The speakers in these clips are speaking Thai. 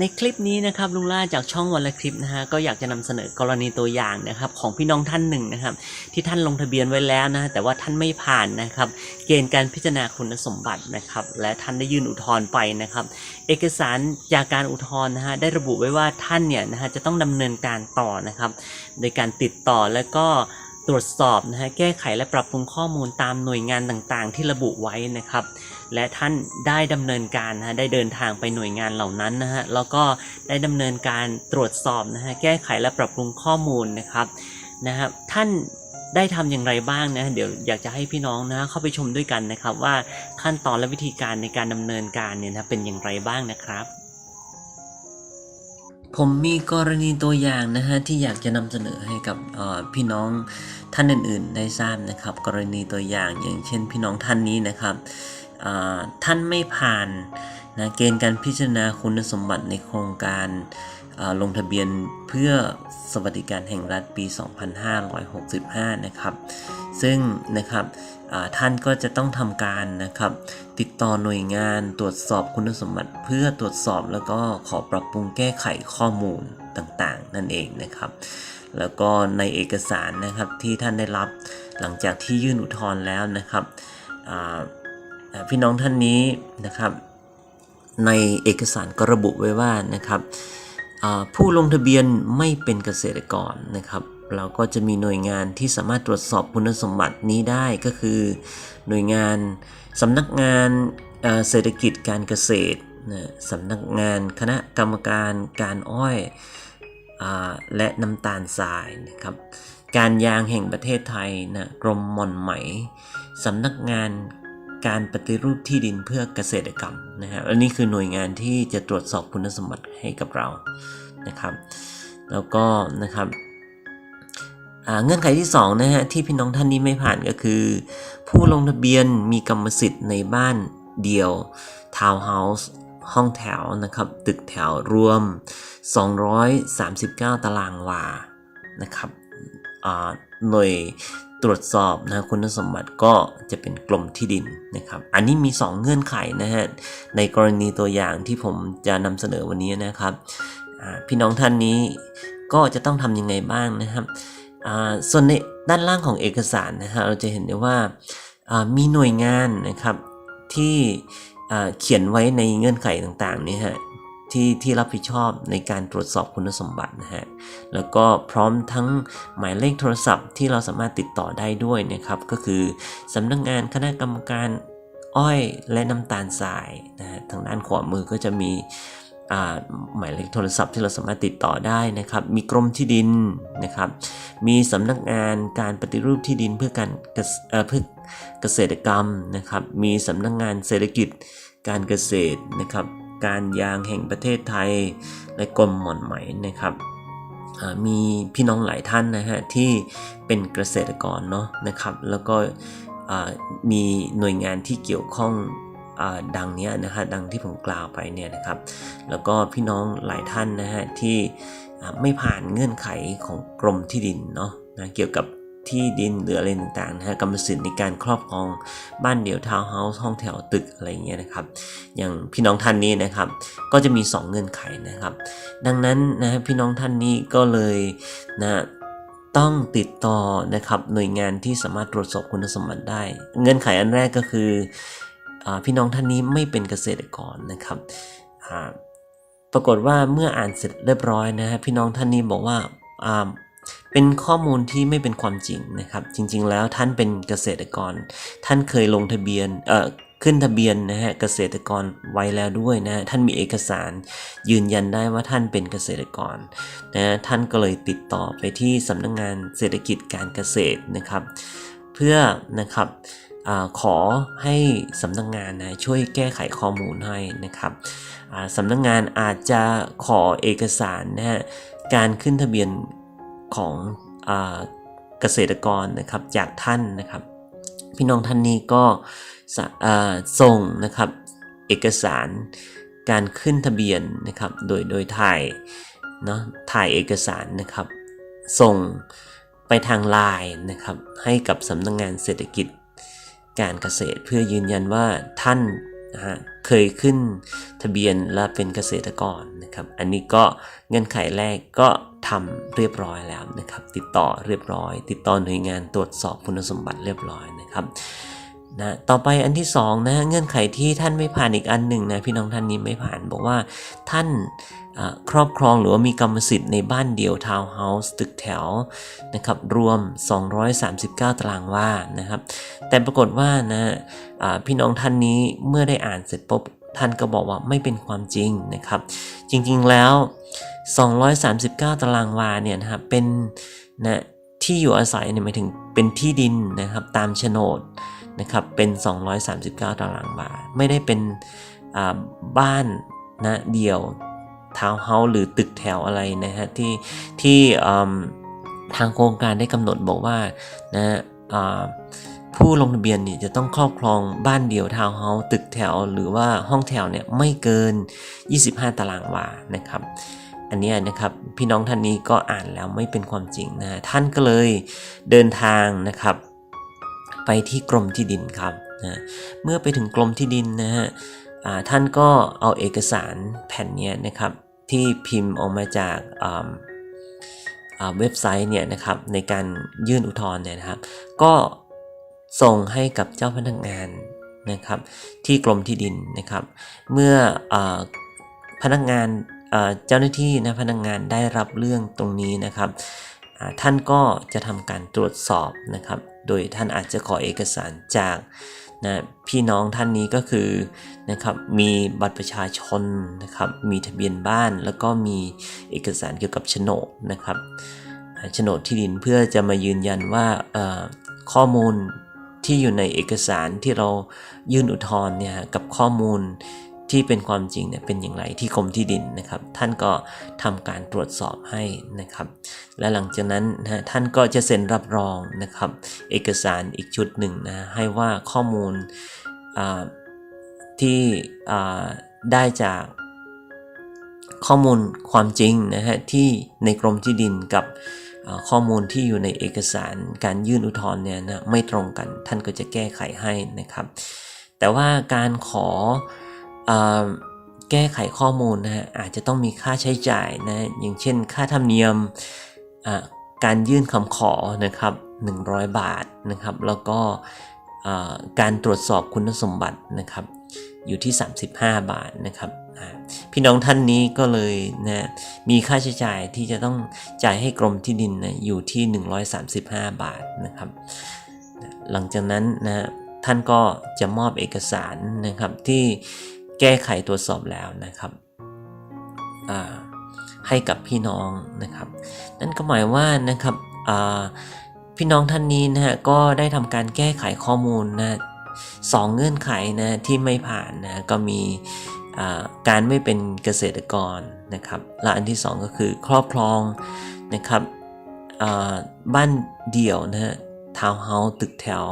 ในคลิปนี้นะครับลุงล่าจากช่องวันละคลิปนะฮะก็อยากจะนำเสนอกรณีตัวอย่างนะครับของพี่น้องท่านหนึ่งนะครับที่ท่านลงทะเบียนไว้แล้วนะแต่ว่าท่านไม่ผ่านนะครับเกณฑ์การพิจารณาคุณสมบัตินะครับและท่านได้ยื่นอุทธรณ์ไปนะครับเอกสารจากการอุทธรณ์นะฮะได้ระบุไว้ว่าท่านเนี่ยนะฮะจะต้องดำเนินการต่อนะครับโดยการติดต่อและก็ตรวจสอบนะฮะแก้ไขและปรับปรุงข้อมูลตามหน่วยงานต่างๆ ที่ระบุไว้นะครับ และท่านได้ดำเนินการนะฮะได้เดินทางไปหน่วยงานเหล่านั้นนะฮะแล้วก็ได้ดำเนินการตรวจสอบนะฮะแก้ไขและปรับปรุงข้อมูลนะครับนะครับท่านได้ทำอย่างไรบ้างนะเดี๋ยวอยากจะให้พี่น้องนะเข้าไปชมด้วยกันนะครับว่าขั้นตอนและวิธีการในการดำเนินการเนี่ยนะเป็นอย่างไรบ้างนะครับผมมีกรณีตัวอย่างนะฮะที่อยากจะนำเสนอให้กับพี่น้องท่านอื่น ๆ ได้ทราบนะครับ กรณีตัวอย่างอย่างเช่นพี่น้องท่านนี้นะครับ ท่านไม่ผ่านนะเกณฑ์การพิจารณาคุณสมบัติในโครงการลงทะเบียนเพื่อสวัสดิการแห่งรัฐปี 2565 นะครับ ซึ่งนะครับท่านก็จะต้องทำการนะครับ ติดต่อหน่วยงานตรวจสอบคุณสมบัติเพื่อตรวจสอบแล้วก็ขอปรับปรุงแก้ไขข้อมูลต่างๆ นั่นเองนะครับ แล้วก็ในเอกสารนะครับที่ท่านได้รับหลังจากที่ยื่นอุทธรณ์แล้วนะครับ พี่น้องท่านนี้นะครับ ในเอกสารก็ระบุไว้ว่านะครับผู้ลงทะเบียนไม่เป็นเกษตรกรนะครับ เราก็จะมีหน่วยงานที่สามารถตรวจสอบคุณสมบัตินี้ได้ก็คือ หน่วยงานสำนักงานเศรษฐกิจการเกษตรนะสำนักงานคณะกรรมการการอ้อยอและน้ำตาลทรายนะครับ การยางแห่งประเทศไทยนะกรมหม่อนไหมสำนักงาน การปฏิรูปที่ดินเพื่อเกษตรกรรมนะฮะอันนี้คือหน่วยงานที่จะตรวจสอบคุณสมบัติให้กับเรานะครับ แล้วก็นะครับเงื่อนไขที่สองนะฮะที่พี่น้องท่านนี้ไม่ผ่านก็คือ ผู้ลงทะเบียนมีกรรมสิทธิ์ในบ้านเดียวทาวน์เฮาส์ห้องแถวนะครับ ตึกแถวรวม 239 ตารางวานะครับอ่าหน่วย ตรวจสอบนะคุณสมบัติก็จะเป็นกรมที่ดินนะครับ อันนี้มี 2 เงื่อนไขนะฮะในกรณีตัวอย่างที่ผมจะนำเสนอวันนี้นะครับพี่น้องท่านนี้ก็จะต้องทำยังไงบ้างนะครับส่วนในด้านล่างของเอกสารนะฮะเราจะเห็นได้ว่ามีหน่วยงานนะครับที่เขียนไว้ในเงื่อนไขต่างๆนี่ฮะ ที่ที่รับผิดชอบในการตรวจสอบคุณสมบัตินะฮะ แล้วก็พร้อมทั้งหมายเลขโทรศัพท์ที่เราสามารถติดต่อได้ด้วยนะครับ ก็คือสำนักงานคณะกรรมการอ้อยและน้ำตาลทรายนะฮะ ทางด้านขวามือก็จะมีหมายเลขโทรศัพท์ที่เราสามารถติดต่อได้นะครับ มีกรมที่ดินนะครับ มีสำนักงานการปฏิรูปที่ดินเพื่อการเพื่อเกษตรกรรมนะครับ มีสำนักงานเศรษฐกิจการเกษตรนะครับ การยางแห่งประเทศไทย และกรมหม่อนไหมนะครับมีพี่น้องหลายท่านนะฮะที่เป็นเกษตรกรเนาะนะครับแล้วก็มีหน่วยงานที่เกี่ยวข้องอดังนี้นะฮะดังที่ผมกล่าวไปเนี่ยนะครับ แล้วก็พี่น้องหลายท่านนะฮะที่ไม่ผ่านเงื่อนไขของกรมที่ดินเนาะนะเกี่ยวกับ ที่ดินหรืออะไรต่างๆนะฮะกรรมสิทธิ์ในการครอบครองบ้านเดี่ยวทาวน์เฮาส์ห้องแถวตึกอะไรเงี้ยนะครับ อย่างพี่น้องท่านนี้นะครับ ก็จะมี 2 เงื่อนไขนะครับ ดังนั้นนะพี่น้องท่านนี้ก็เลยนะต้องติดต่อนะครับหน่วยงานที่สามารถตรวจสอบคุณสมบัติได้ เงื่อนไขอันแรกก็คืออพี่น้องท่านนี้ไม่เป็นเกษตรกรนะครับปรากฏว่าเมื่ออ่านเสร็จเรียบร้อยนะฮะพี่น้องท่านนี้บอกว่า เป็นข้อมูลที่ไม่เป็นความจริงนะครับ จริง ๆ แล้วท่านเป็นเกษตรกร ท่านเคยลงทะเบียนเอ่อขึ้นทะเบียนนะฮะเกษตรกรไว้แล้วด้วยนะท่านมีเอกสารยืนยันได้ว่าท่านเป็นเกษตรกรนะฮะท่านก็เลยติดต่อไปที่สำนักงานเศรษฐกิจการเกษตรนะครับ เพื่อนะครับอขอให้สำนักงานนะช่วยแก้ไขข้อมูลให้นะครับสำนักงานอาจจะขอเอกสารนะฮะการขึ้นทะเบียน ของอเกษตรกรนะครับจากท่านนะครับ พี่น้องท่านนี้ก็สะอ่าส่งนะครับเอกสารการขึ้นทะเบียนนะครับ โดยโดยถ่ายเนาะถ่ายเอกสารนะครับ ส่งไปทางไลน์นะครับ ให้กับสำนักงงานเศรษฐกิจการเกษตรเพื่อยืนยันว่าท่านนะฮะเคยขึ้นทะเบียนและเป็นเกษตรกรนะนะครับ อันนี้ก็เงื่อนไขแรกก็ ทำเรียบร้อยแล้วนะครับ ติดต่อเรียบร้อย ติดต่อหน่วยงานตรวจสอบคุณสมบัติเรียบร้อยนะครับนะต่อไปอันที่สองนะเงื่อนไขที่ท่านไม่ผ่านอีกอันหนึ่งนะพี่น้องท่านนี้ไม่ผ่านบอกว่าท่านครอบครองหรือว่ามีกรรมสิทธิ์ในบ้านเดี่ยวทาวน์เฮาส์ตึกแถวนะครับรวม 239 ตารางวานะครับ แต่ปรากฏว่านะพี่น้องท่านนี้เมื่อได้อ่านเสร็จปุ๊บ ท่านก็บอกว่าไม่เป็นความจริงนะครับ จริงๆแล้ว 239 ตารางวาเนี่ยนะครับเป็นนะที่อยู่อาศัยเนี่ยหมายถึงเป็นที่ดินนะครับตามโฉนดนะครับเป็น 239 ตารางวา ไม่ได้เป็นอ่าบ้านนะเดี่ยวทาวน์เฮาส์หรือตึกแถวอะไรนะฮะที่ที่อืมทางโครงการได้กำหนดบอกว่านะอ่า ผู้ลงทะเบียนเนี่ยจะต้องครอบครองบ้านเดี่ยวทาวน์เฮาส์ตึกแถวหรือว่าห้องแถวเนี่ยไม่เกิน 25 ตารางวานะครับ อันนี้นะครับพี่น้องท่านนี้ก็อ่านแล้วไม่เป็นความจริงนะท่านก็เลยเดินทางนะครับ ไปที่กรมที่ดินครับนะเมื่อไปถึงกรมที่ดินนะฮะท่านก็เอาเอกสารแผ่นเนี้ยนะครับ ที่พิมพ์ออกมาจากอ่าเว็บไซต์เนี่ยนะครับในการยื่นอุทธรณ์เนี่ยนะครับ ก็ ส่งให้กับเจ้าพนักงานนะครับ ที่กรมที่ดินนะครับ เมื่ออพนักงานเจ้าหน้าที่นะพนักงานได้รับเรื่องตรงนี้นะครับท่านก็จะทำการตรวจสอบนะครับ โดยท่านอาจจะขอเอกสารจากนะพี่น้องท่านนี้ก็คือนะครับมีบัตรประชาชนนะครับ มีทะเบียนบ้านแล้วก็มีเอกสารเกี่ยวกับโฉนดนะครับโฉนดที่ดินเพื่อจะมายืนยันว่าข้อมูล ที่อยู่ในเอกสารที่เรายื่นอุทธรณ์เนี่ยกับข้อมูลที่เป็นความจริงเนี่ยเป็นอย่างไรที่กรมที่ดินนะครับ ท่านก็ทำการตรวจสอบให้นะครับ และหลังจากนั้นนะฮะท่านก็จะเซ็นรับรองนะครับ เอกสารอีกชุดหนึ่งนะให้ว่าข้อมูลที่ได้จากข้อมูลความจริงนะฮะที่ในกรมที่ดินกับ ข้อมูลที่อยู่ในเอกสารการยื่นอุทธรณ์เนี่ยนะไม่ตรงกันท่านก็จะแก้ไขให้นะครับ แต่ว่าการขออแก้ไขข้อมูลนะฮะอาจจะต้องมีค่าใช้จ่ายนะอย่างเช่น ค่าธรรมเนียมการยื่นคำขอนะครับ 100 บาทนะครับ แล้วก็การตรวจสอบคุณสมบัตินะครับ อยู่ที่ 35 บาทนะครับ พี่น้องท่านนี้ก็เลยนะมีค่าใช้จ่ายที่จะต้องจ่ายให้กรมที่ดินนะอยู่ที่ 135 บาทนะครับ หลังจากนั้นนะท่านก็จะมอบเอกสารนะครับที่แก้ไขตรวจสอบแล้วนะครับให้กับพี่น้องนะครับ นั่นก็หมายว่านะครับพี่น้องท่านนี้นะฮะก็ได้ทำการแก้ไขข้อมูลนะสองเงื่อนไขนะที่ไม่ผ่านนะก็มี การไม่เป็นเกษตรกรนะครับและอันที่สองก็คือครอบครองนะครับบ้านเดี่ยวนะฮะทาวน์เฮาส์ตึกแถว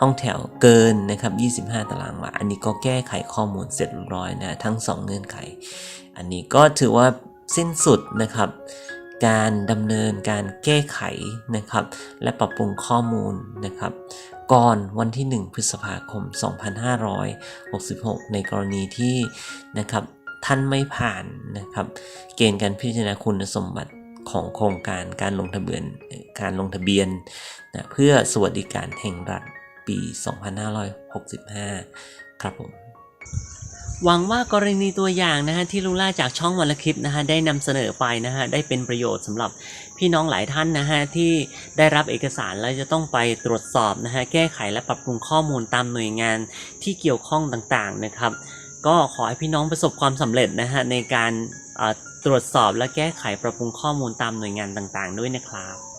ห้องแถวเกินนะครับ 25 ตารางวาอันนี้ก็แก้ไขข้อมูลเสร็จเรียบร้อยนะทั้ง 2 เงื่อนไข อันนี้ก็ถือว่าสิ้นสุดนะครับ การดำเนินการแก้ไขนะครับ และปรับปรุงข้อมูลนะครับ ก่อนวันที่ 1 พฤษภาคม 2566 ในกรณีที่นะครับท่านไม่ผ่านนะครับ เกณฑ์การพิจารณาคุณสมบัติของโครงการการลงทะเบียนการลงทะเบียนนะเพื่อสวัสดิการแห่งรัฐปี 2565 ครับผม หวังว่ากรณีตัวอย่างนะฮะที่ลุงล่าจากช่องวันละคลิปนะฮะได้นำเสนอไปนะฮะได้เป็นประโยชน์สำหรับพี่น้องหลายท่านนะฮะที่ได้รับเอกสารแล้วจะต้องไปตรวจสอบนะฮะแก้ไขและปรับปรุงข้อมูลตามหน่วยงานที่เกี่ยวข้องต่างๆนะครับ ก็ขอให้พี่น้องประสบความสำเร็จนะฮะในการตรวจสอบและแก้ไขปรับปรุงข้อมูลตามหน่วยงานต่างๆ ด้วยนะครับ